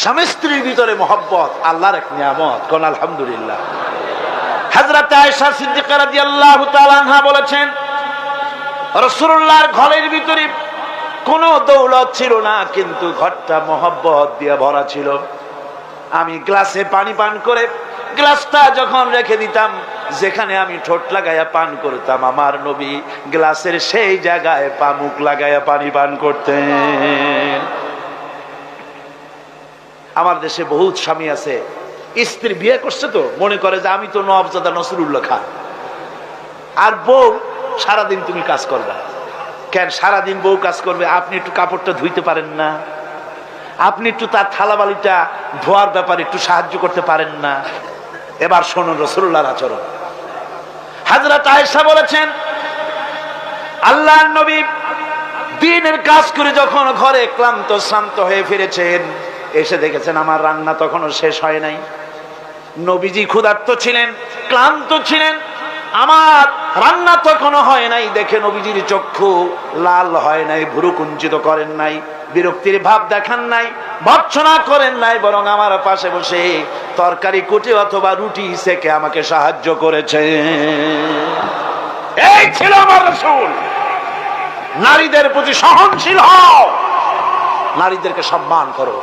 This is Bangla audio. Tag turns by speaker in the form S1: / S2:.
S1: স্বামী স্ত্রীর ভিতরে মহব্বত, আল্লাহর এক নিয়ামত, কোন আলহামদুলিল্লাহ। হাজরত আয়েশা সিদ্দিকা রাদিয়াল্লাহু তাআলা আনহা বলেছেন, রাসূলুল্লাহর ঘরের ভিতরে কোনো দৌলত ছিল না, কিন্তু ঘরটা মহব্বত দিয়ে ভরা ছিল। আমি গ্লাসে পানি পান করে গ্লাসটা যখন রেখে দিতাম, যেখানে আমি ঠোঁট লাগাইয়া পান করতাম, আমার নবী গ্লাসের সেই জায়গায় পামুক লাগাইয়া পানি পান করতেন। আমার দেশে বহুত স্বামী আছে। স্ত্রী বিয়ে করছে তো, মনে করে যে আমি তো নবজাদা নসরুল্লাহ খান। আর বউ, সারাদিন তুমি কাজ করবে। কেন সারাদিন বউ কাজ করবে? আপনি একটু কাপড়টা ধুইতে পারেন না। আপনি একটু তার থালাবালিটা ধোয়ার ব্যাপারে একটু সাহায্য করতে পারেন না। এবার শোনুন রসুল্লাহর আচরণ। হাজরত আয়েশা বলেছেন আল্লাহ নবী দিনের কাজ করে যখন ঘরে ক্লান্ত, শ্রান্ত হয়ে ফিরেছেন এসে দেখেছেন আমার রান্না তখনও শেষ হয় নাই। নবীজি ক্ষুধার্ত ছিলেন, ক্লান্ত ছিলেন, আমার রান্না তখনও হয় নাই। দেখে নবীজির চক্ষু লাল হয় নাই, ভুরু কুঞ্চিত করেন নাই, বিরক্তির ভাব দেখান নাই ভর্সনা করেন নাই, বরং আমার পাশে বসে তরকারি কুটে অথবা রুটি সেকে আমাকে সাহায্য করেছে। এই ছিল আমার নারীদের প্রতি সহনশীল হও। নারীদেরকে সম্মান করো।